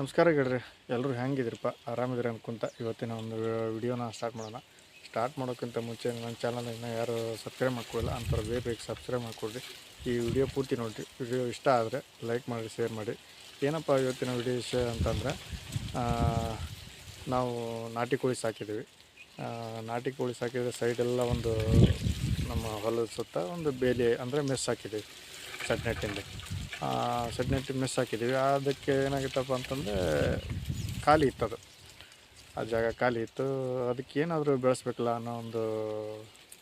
ನಮಸ್ಕಾರ ಗೆಳ್ರಿ ಎಲ್ಲರೂ ಹೆಂಗಿದ್ರಪ್ಪ? ಆರಾಮಿದ್ರಿ ಅನ್ಕೊಂತ. ಇವತ್ತಿನ ಒಂದು ವಿಡಿಯೋನ ಸ್ಟಾರ್ಟ್ ಮಾಡೋಣ. ಸ್ಟಾರ್ಟ್ ಮಾಡೋಕ್ಕಿಂತ ಮುಂಚೆ ನನ್ನ ಚಾನಲ್ ಇನ್ನೂ ಯಾರು ಸಬ್ಸ್ಕ್ರೈಬ್ ಮಾಡ್ಕೊಳ್ಳಿಲ್ಲ ಅಂಥವ್ರು ಬೇಗ ಬೇಗ ಸಬ್ಸ್ಕ್ರೈಬ್ ಮಾಡಿಕೊಡ್ರಿ. ಈ ವಿಡಿಯೋ ಪೂರ್ತಿ ನೋಡಿರಿ. ವಿಡಿಯೋ ಇಷ್ಟ ಆದರೆ ಲೈಕ್ ಮಾಡಿ ಶೇರ್ ಮಾಡಿ. ಏನಪ್ಪ ಇವತ್ತಿನ ವಿಡಿಯೋ ವಿಷಯ ಅಂತಂದರೆ ನಾವು ನಾಟಿ ಕೋಳಿ ಸಾಕಿದ್ದೀವಿ. ನಾಟಿ ಕೋಳಿ ಸಾಕಿದ್ರೆ ಸೈಡೆಲ್ಲ ಒಂದು ನಮ್ಮ ಹೊಲದ ಸುತ್ತ ಒಂದು ಬೇಲಿ, ಅಂದರೆ ಮೆಸ್ ಹಾಕಿದ್ದೀವಿ. ಸೆಟ್ ನೆಟ್ಟಿಂದ ಮಿಸ್ ಹಾಕಿದ್ದೀವಿ. ಅದಕ್ಕೆ ಏನಾಗಿತ್ತಪ್ಪ ಅಂತಂದರೆ ಖಾಲಿ ಇತ್ತು ಅದು ಆ ಜಾಗ ಖಾಲಿ ಇತ್ತು. ಅದಕ್ಕೆ ಏನಾದರೂ ಬೆಳೆಸ್ಬೇಕಲ್ಲ ಅನ್ನೋ ಒಂದು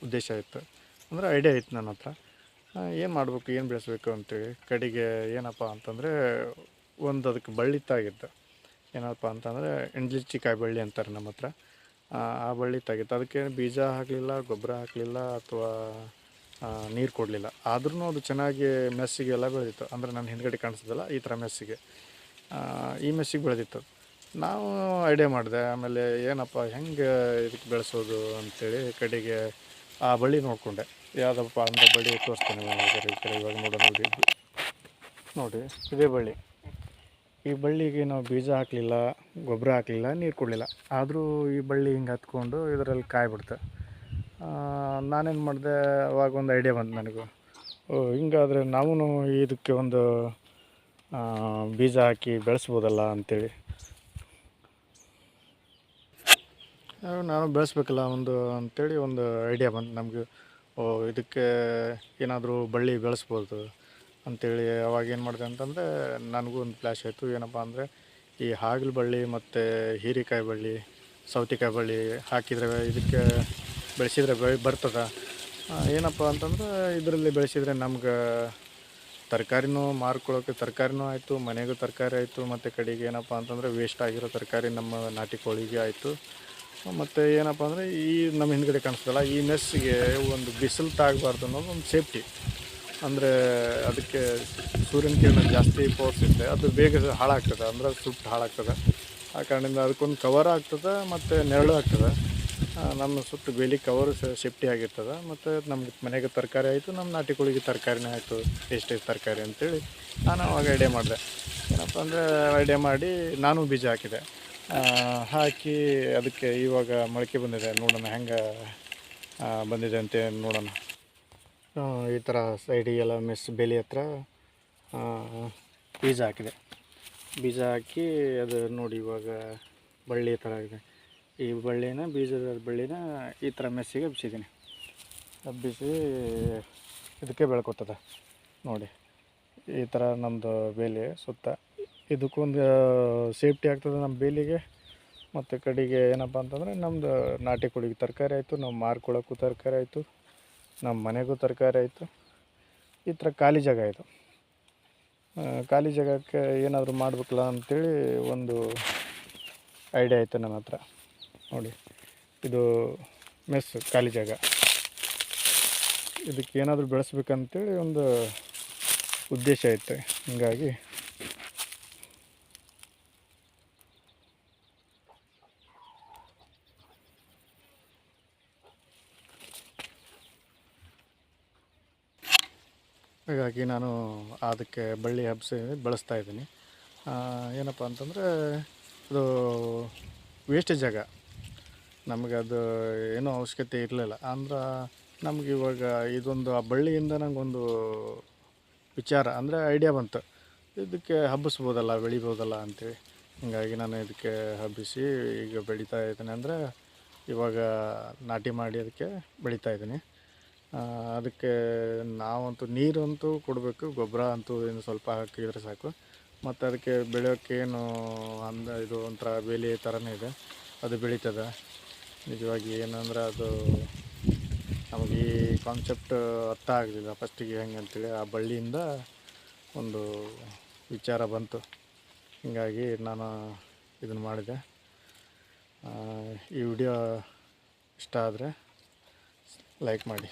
ಉದ್ದೇಶ ಇತ್ತು. ಅಂದರೆ ಐಡಿಯಾ ಇತ್ತು ನನ್ನ ಹತ್ರ. ಏನು ಮಾಡಬೇಕು, ಏನು ಬೆಳೆಸ್ಬೇಕು ಅಂತೇಳಿ. ಕಡೆಗೆ ಏನಪ್ಪ ಅಂತಂದರೆ ಒಂದು ಅದಕ್ಕೆ ಬಳ್ಳಿ ತಾಗಿತ್ತು. ಏನಪ್ಪ ಅಂತಂದರೆ ಎಂಡ್ಲಿಚ್ಚಿಕಾಯಿ ಬಳ್ಳಿ ಅಂತಾರೆ ನಮ್ಮ ಹತ್ರ. ಆ ಬಳ್ಳಿ ತಾಗಿತ್ತು. ಅದಕ್ಕೆ ಬೀಜ ಹಾಕಲಿಲ್ಲ, ಗೊಬ್ಬರ ಹಾಕಲಿಲ್ಲ ಅಥವಾ ನೀರು ಕೊಡಲಿಲ್ಲ. ಆದ್ರೂ ಅದು ಚೆನ್ನಾಗಿ ಮೆಸ್ಸಿಗೆ ಎಲ್ಲ ಬೆಳೆದಿತ್ತು. ಅಂದರೆ ನನ್ನ ಹಿಂದ್ಗಡೆ ಕಾಣಿಸ್ತದಲ್ಲ ಈ ಥರ ಮೆಸ್ಸಿಗೆ. ಈ ಮೆಸ್ಸಿಗೆ ಬೆಳೆದಿತ್ತು. ನಾವು ಐಡಿಯಾ ಮಾಡಿದೆ, ಆಮೇಲೆ ಏನಪ್ಪ, ಹೆಂಗೆ ಇದಕ್ಕೆ ಬೆಳೆಸೋದು ಅಂಥೇಳಿ ಕಡೆಗೆ ಆ ಬಳ್ಳಿ ನೋಡಿಕೊಂಡೆ. ಯಾವುದಪ್ಪ ಅಂತ ಬಳ್ಳಿ ತೋರಿಸ್ತೇನೆ ಈ ಕಡೆ ಇವಾಗ ನೋಡೋಣ ನೋಡಿ. ನೋಡಿ, ಇದೇ ಬಳ್ಳಿ. ಈ ಬಳ್ಳಿಗೆ ನಾವು ಬೀಜ ಹಾಕಲಿಲ್ಲ, ಗೊಬ್ಬರ ಹಾಕಲಿಲ್ಲ, ನೀರು ಕೊಡಲಿಲ್ಲ. ಆದರೂ ಈ ಬಳ್ಳಿ ಹಿಂಗೆ ಹತ್ಕೊಂಡು ಇದರಲ್ಲಿ ಕಾಯಿ ಬಿಡ್ತು ನಾನೇನು ಮಾಡಿದೆ? ಅವಾಗ ಒಂದು ಐಡಿಯಾ ಬಂತು ನನಗೂ. ಓ, ಹಿಂಗಾದರೆ ನಾವೂ ಇದಕ್ಕೆ ಒಂದು ಬೀಜ ಹಾಕಿ ಬೆಳೆಸ್ಬೋದಲ್ಲ ಅಂಥೇಳಿ ನಾನು ಬೆಳೆಸ್ಬೇಕಲ್ಲ, ಒಂದು ಅಂಥೇಳಿ ಒಂದು ಐಡಿಯಾ ಬಂತು ನಮಗೆ. ಓ, ಇದಕ್ಕೆ ಏನಾದರೂ ಬಳ್ಳಿ ಬೆಳೆಸ್ಬೋದು ಅಂಥೇಳಿ ಅವಾಗ ಏನು ಮಾಡಿದೆ ಅಂತಂದರೆ ನನಗೂ ಒಂದು ಫ್ಲ್ಯಾಶ್ ಆಯಿತು. ಏನಪ್ಪ ಅಂದರೆ ಈ ಹಾಗಲ ಬಳ್ಳಿ ಮತ್ತು ಹೀರೆಕಾಯಿ ಬಳ್ಳಿ, ಸೌತೆಕಾಯಿ ಬಳ್ಳಿ ಹಾಕಿದರೆ ಇದಕ್ಕೆ ಬೆಳೆಸಿದ್ರೆ ಬೆಳೆ ಬರ್ತದೆ. ಏನಪ್ಪ ಅಂತಂದ್ರೆ ಇದರಲ್ಲಿ ಬೆಳೆಸಿದ್ರೆ ನಮ್ಗೆ ತರಕಾರಿನೂ ಮಾರ್ಕೊಳ್ಳೋಕೆ ತರಕಾರಿನೂ ಆಯಿತು, ಮನೆಗೂ ತರಕಾರಿ ಆಯಿತು, ಮತ್ತು ಕಡೆಗೆ ಏನಪ್ಪ ಅಂತಂದರೆ ವೇಸ್ಟ್ ಆಗಿರೋ ತರಕಾರಿ ನಮ್ಮ ನಾಟಿ ಕೋಳಿಗೆ ಆಯಿತು. ಮತ್ತು ಏನಪ್ಪ ಅಂದರೆ ಈ ನಮ್ಮ ಹಿಂದ್ಗಡೆ ಕಾಣಿಸ್ತಲ್ಲ ಈ ಮೆಸ್ಸಿಗೆ ಒಂದು ಬಿಸಿಲು ತಾಗಬಾರ್ದು ಅನ್ನೋದು ಒಂದು ಸೇಫ್ಟಿ ಅಂದರೆ ಅದಕ್ಕೆ ಸೂರ್ಯನ ಕಿರಣ ಜಾಸ್ತಿ ಫೋರ್ಸ್ ಇದೆ ಅದು ಬೇಗ ಹಾಳಾಗ್ತದೆ, ಅಂದ್ರೆ ಸುಟ್ಟು ಹಾಳಾಗ್ತದೆ. ಆ ಕಾರಣದಿಂದ ಅದಕ್ಕೊಂದು ಕವರ್ ಆಗ್ತದೆ, ಮತ್ತು ನೆರಳು ಆಗ್ತದೆ. ನಮ್ಮ ಸುತ್ತ ಬೇಲಿ ಕವರ್ ಸೇಫ್ಟಿ ಆಗಿರ್ತದೆ, ಮತ್ತು ನಮ್ಗೆ ಮನೆಗೆ ತರಕಾರಿ ಆಯಿತು, ನಮ್ಮ ನಾಟಿ ಕೋಳಿಗೆ ತರಕಾರಿನೇ ಆಯಿತು, ಎಷ್ಟೇ ತರಕಾರಿ ಅಂತೇಳಿ ನಾನು ಅವಾಗ ಐಡಿಯಾ ಮಾಡಿದೆ. ಏನಪ್ಪ ಅಂದರೆ ಐಡಿಯಾ ಮಾಡಿ ನಾನು ಬೀಜ ಹಾಕಿದೆ. ಹಾಕಿ ಅದಕ್ಕೆ ಇವಾಗ ಮೊಳಕೆ ಬಂದಿದೆ, ನೋಡೋಣ ಹೆಂಗೆ ಬಂದಿದೆ ಅಂತ ನೋಡೋಣ. ಈ ಥರ ಸೈಡಿಗೆಲ್ಲ ಮಿಸ್ ಬೇಲಿ ಹತ್ರ ಬೀಜ ಹಾಕಿದೆ. ಬೀಜ ಹಾಕಿ ಅದು ನೋಡಿ ಇವಾಗ ಬಳ್ಳಿ ಥರ ಇದೆ ಈ ಬಳ್ಳಿನ, ಬೀಜದ ಬಳ್ಳಿನ ಈ ಥರ ಮೆಸ್ಸಿಗೆ ಹಬ್ಬಿಸಿದ್ದೀನಿ ಹಬ್ಬಿಸಿ ಇದಕ್ಕೆ ಬೆಳ್ಕೊತದೆ, ನೋಡಿ. ಈ ಥರ ನಮ್ಮದು ಬೇಲಿ ಸುತ್ತ. ಇದಕ್ಕೊಂದು ಸೇಫ್ಟಿ ಆಗ್ತದೆ ನಮ್ಮ ಬೇಲಿಗೆ. ಮತ್ತು ಕಡೆಗೆ ಏನಪ್ಪ ಅಂತಂದರೆ ನಮ್ಮದು ನಾಟಿ ಕೊಡಿಗೆ ತರಕಾರಿ ಆಯಿತು, ನಾವು ಮಾರ್ಕೊಳ್ಳೋಕ್ಕೂ ತರಕಾರಿ ಆಯಿತು ನಮ್ಮ ಮನೆಗೂ ತರಕಾರಿ ಆಯಿತು. ಈ ಥರ ಖಾಲಿ ಜಾಗ ಇದು. ಖಾಲಿ ಜಾಗಕ್ಕೆ ಏನಾದರೂ ಮಾಡ್ಬೇಕಲ್ಲ ಅಂಥೇಳಿ ಒಂದು ಐಡಿಯಾ ಆಯಿತು ನನ್ನ ಹತ್ರ ನೋಡಿ. ಇದು ಮೆಸ್ ಖಾಲಿ ಜಾಗ. ಇದಕ್ಕೆ ಏನಾದರೂ ಬೆಳೆಸ್ಬೇಕಂತೇಳಿ ಒಂದು ಉದ್ದೇಶ ಐತೆ. ಹೀಗಾಗಿ ಹಾಗಾಗಿ ನಾನು ಅದಕ್ಕೆ ಬಳ್ಳಿ ಹಬ್ಸಿ ಬಳಸ್ತಾ ಇದ್ದೀನಿ. ಏನಪ್ಪ ಅಂತಂದರೆ, ಅದು ವೇಸ್ಟೇಜ್ ಜಾಗ. ನಮಗೆ ಅದು ಏನೂ ಅವಶ್ಯಕತೆ ಇರಲಿಲ್ಲ. ಅಂದ್ರೆ ನಮ್ಗೆ ಇವಾಗ ಇದೊಂದು ಆ ಬಳ್ಳಿಯಿಂದ ನನಗೊಂದು ವಿಚಾರ, ಅಂದರೆ ಐಡಿಯಾ ಬಂತು. ಇದಕ್ಕೆ ಹಬ್ಬಿಸ್ಬೋದಲ್ಲ, ಬೆಳಿಬೋದಲ್ಲ ಅಂತೇಳಿ. ಹೀಗಾಗಿ ನಾನು ಇದಕ್ಕೆ ಹಬ್ಬಿಸಿ ಈಗ ಬೆಳೀತಾ ಇದ್ದೀನಿ. ಅಂದರೆ ಇವಾಗ ನಾಟಿ ಮಾಡಿ ಅದಕ್ಕೆ ಬೆಳೀತಾ ಇದ್ದೀನಿ. ಅದಕ್ಕೆ ನಾವಂತೂ ನೀರಂತೂ ಕೊಡಬೇಕು, ಗೊಬ್ಬರ ಅಂತೂ ಏನು ಸ್ವಲ್ಪ ಹಾಕಿದರೆ ಸಾಕು. ಮತ್ತು ಅದಕ್ಕೆ ಬೆಳೆಯೋಕ್ಕೇನು ಅಂದ, ಇದು ಒಂಥರ ಬೇಲಿ ಥರನೇ ಇದೆ. ಅದು ಬೆಳೀತದೆ. ನಿಜವಾಗಿ ಏನಂದ್ರೆ ಅದು ನಮಗೆ ಈ ಕಾನ್ಸೆಪ್ಟ್ ಅರ್ಥ ಆಗಲಿಲ್ಲ. ಫಸ್ಟಿಗೆ ಹೆಂಗೆ ಅಂತೇಳಿ ಆ ಬಳ್ಳಿಯಿಂದ ಒಂದು ವಿಚಾರ ಬಂತು. ಹೀಗಾಗಿ ನಾನು ಇದನ್ನು ಮಾಡಿದೆ. ಈ ವಿಡಿಯೋ ಇಷ್ಟ ಆದರೆ ಲೈಕ್ ಮಾಡಿ.